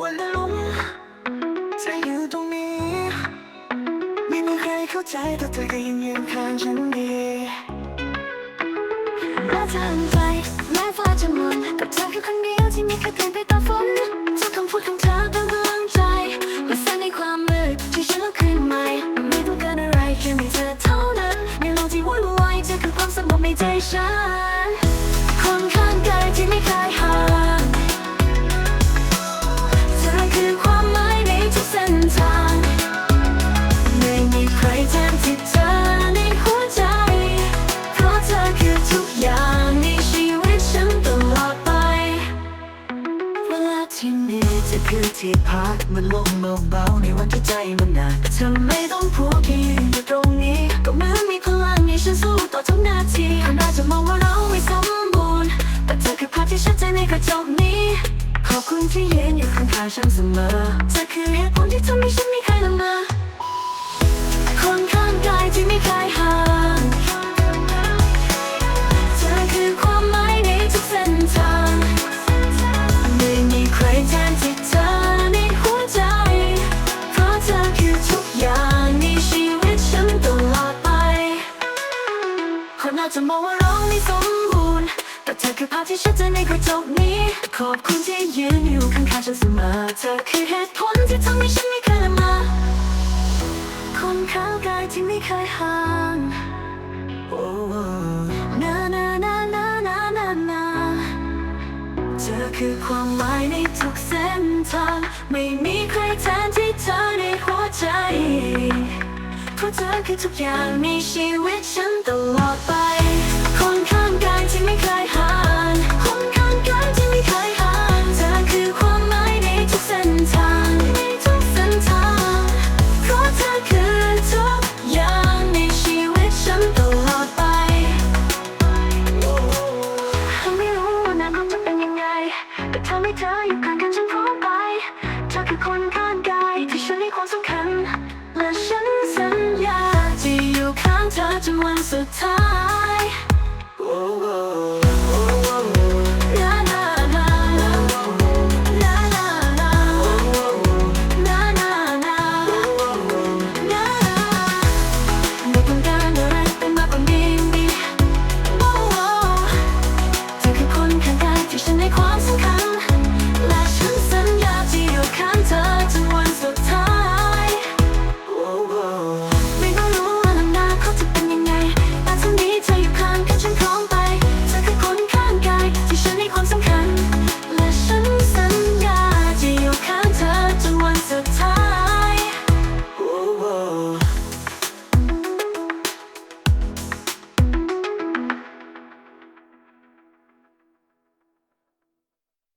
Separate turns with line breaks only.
วันหลงเธออยู่ตรงนี้ ไม่มีใครเข้าใจแต่เธอก็ยังยืนข้างฉันดี
แม้ทางไกลแม้ฟ้าจะมืดกับเธอคือคนเดียวที่ไม่เคยเปลี่ยนไปตามฝนทุกคำพูดของเธอเป็นกำลังใจและแสงในความมืดที่ฉันลุกขึ้นใหม่ไม่ต้องการอะไรแค่มีเธอเท่านั้นในโลกที่วุ่นวายเธอคือความสงบในใจฉัน ที่เหนื่อยเธ
อคือที่พักมันลงเบาๆในวันที่ใจมันหนัก
เธอไม่ต้องพูดแค่ยืนอยู่ตรงนี้ ก็เหมือนมีพลังให้ฉันสู้ต่อทุกนาทีคนอาจจะมองว่าเราไม่สมบูรณ์ แต่เธอคือภาพที่ชัดเจนในกระจกนี้ ขอบคุณที่ยืนอยู่ข้างๆฉันเสมอเธอคือเหตุผลที่ทำให้ฉันมีใครละมา จะมองว่าเราไม่สมบูรณ์ แต่เธอคือภาพที่ชัดเจนในกระจกนี้ ขอบคุณที่ยืนอยู่ข้างๆฉันเสมอ เธอคือเหตุผลที่ทำให้ฉันไม่เคยละเมคนข้างกายที่ไม่เคยห่าง
โอ้
นานานานานานานาเธอคือความหมายในทุกเส้นทาง ไม่มีใครแทนที่เธอในหัวใจเพราะเธอคือทุกอย่างในชีวิตฉันตลอดไป วันสุดท้าย